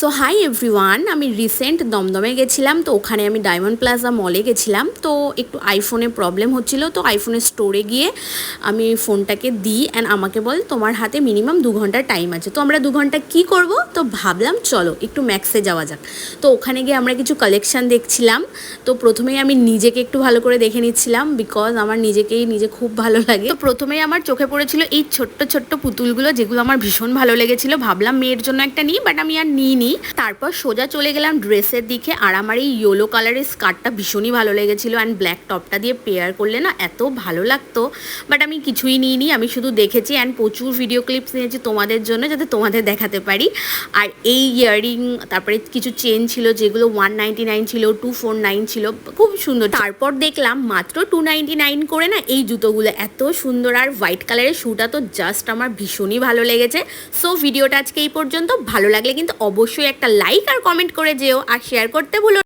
So hi everyone আমি recent দমদমে গেছিলাম, তো ওখানে আমি ডায়মন্ড প্লাজা মলে গেছিলাম। তো একটু আইফোনে প্রবলেম হচ্ছিল, তো আইফোনের স্টোরে গিয়ে আমি ফোনটাকে দিই অ্যান্ড আমাকে বল, তোমার হাতে মিনিমাম দু ঘণ্টার টাইম আছে। তো আমরা দু ঘণ্টা কী করব? তো ভাবলাম, চলো, একটু ম্যাক্সে যাওয়া যাক। তো ওখানে গিয়ে আমরা কিছু কালেকশন দেখছিলাম। তো প্রথমেই আমি নিজেকে একটু ভালো করে দেখে নিচ্ছিলাম বিকজ আমার নিজেকেই নিজে খুব ভালো লাগে। তো প্রথমেই আমার চোখে পড়েছিল এই ছোট্ট ছোট্ট পুতুলগুলো, যেগুলো আমার ভীষণ ভালো লেগেছিল। ভাবলাম মেয়ের জন্য একটা নিই বাট আমি আর নিইনি তারপর সোজা চলে গেলাম ড্রেসের দিকে। আর আমার এই ইয়েলো কালারের স্কার্টটা ভীষণই ভালো লেগেছিল অ্যান্ড ব্ল্যাক টপটা দিয়ে পেয়ার করলে না এত ভালো লাগতো। বাট আমি কিছুই নিইনি, আমি শুধু দেখেছি অ্যান্ড প্রচুর ভিডিও ক্লিপস নিয়েছি তোমাদের জন্য যাতে তোমাদের দেখাতে পারি। আর এই ইয়াররিং তারপরে কিছু চেন ছিল যেগুলো ওয়ান নাইনটি নাইন ছিল টু ফোর নাইন ছিল, খুব সুন্দর। তারপর দেখলাম মাত্র টু নাইনটি নাইন করে না এই জুতোগুলো। এত সুন্দর আর হোয়াইট কালারের শ্যুটা তো জাস্ট আমার ভীষণই ভালো লেগেছে। সো ভিডিওটা আজকে এই পর্যন্ত। ভালো লাগলে কিন্তু অবশ্যই একটা লাইক আর কমেন্ট করে যেও আর শেয়ার করতে ভুলো